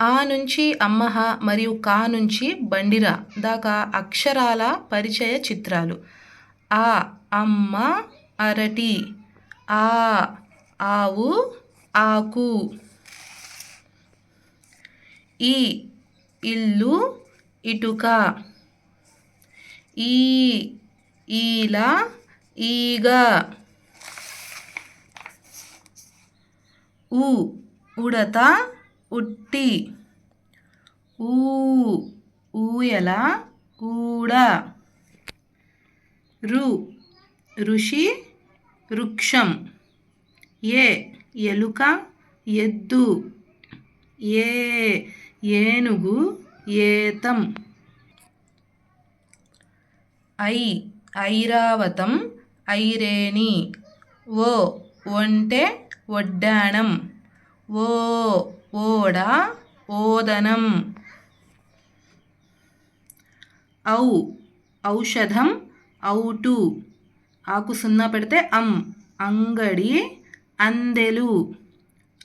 ఆ నుంచి అమ్మహ మరియు కా నుంచి బండిరా దాకా అక్షరాల పరిచయ చిత్రాలు. ఆ అమ్మ అరటి ఆ ఆవు ఆకు ఈ ఇల్లు ఇటుక ఈ ఈల ఈగ ఉ ఉడత ఉట్టి. ఊ ఊయల ఊడ. రు ఋషి వృక్షం. ఏ ఎలుక ఎద్దు. ఏ ఏనుగు ఏతం. ఐ ఐరావతం ఐరేణి. ఓ ఒంటె ఒడ్డాణం. ఓ ఓడ ఓదనం. ఔ ఔషధం ఔటు. ఆకు సున్నా పెడితే అం అంగడి అందెలు.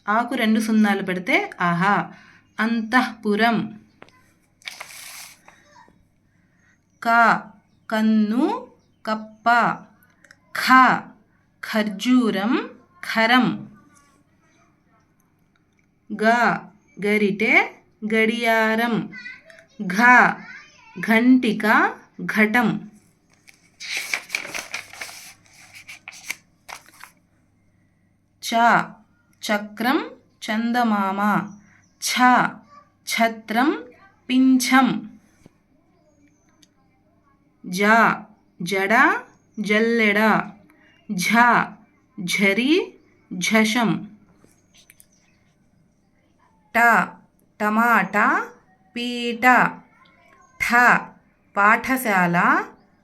ఆకు రెండు సున్నాలు పెడితే ఆహా అంతఃపురం. క కన్ను కప్ప. ఖ ఖర్జూరం ఖరం. గ గరిటె గడియారం. ఘ ఘంటిక ఘటం. చ చక్రం చందమామ. ఛ ఛత్రం పింఛం. జ జడ జల్లెడ. ఝ ఝరి ఝషం. ట టమాటా పీట ఠ పాఠశాల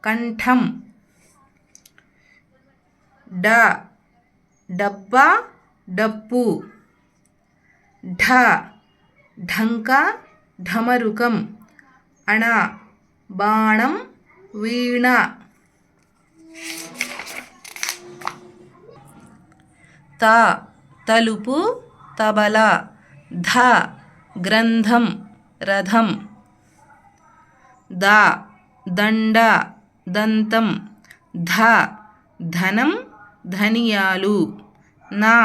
కంఠం. డ డబ్బా డప్పు. ఢ ఢంక ఢమరుకం. అణ బాణం వీణ. త తలుపు తబల. ధ గ్రంథం రథం ద దండ దంతం ధ ధనం ధనియాలు నా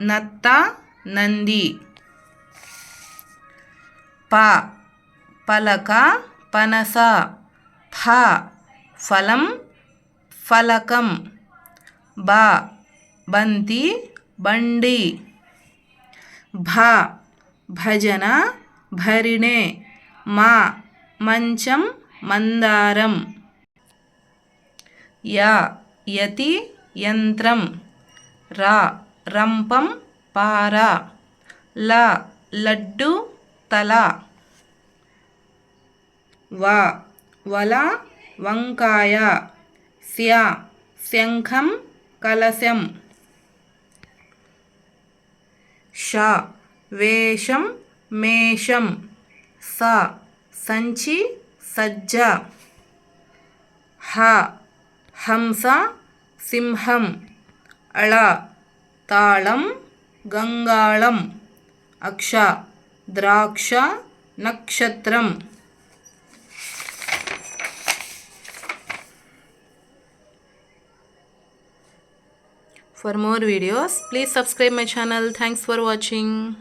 నత్త నంది ప పలక పనస ఫ ఫలం ఫలకం బ బంతి బండి భ భజన భరిణే మా మంచం మందారం. య యతి యంత్రం. రా రంపం పార. ల లడ్డు తల. వ వల వంకాయ. స్య శంఖం కలశం. ష. వేషం మేషం. స. సంచి సజ్జ. హ. హంస సింహం. అళ. తాళం గంగాళం. అక్ష. ద్రాక్ష నక్షత్రం. For more videos, please subscribe my channel. Thanks for watching.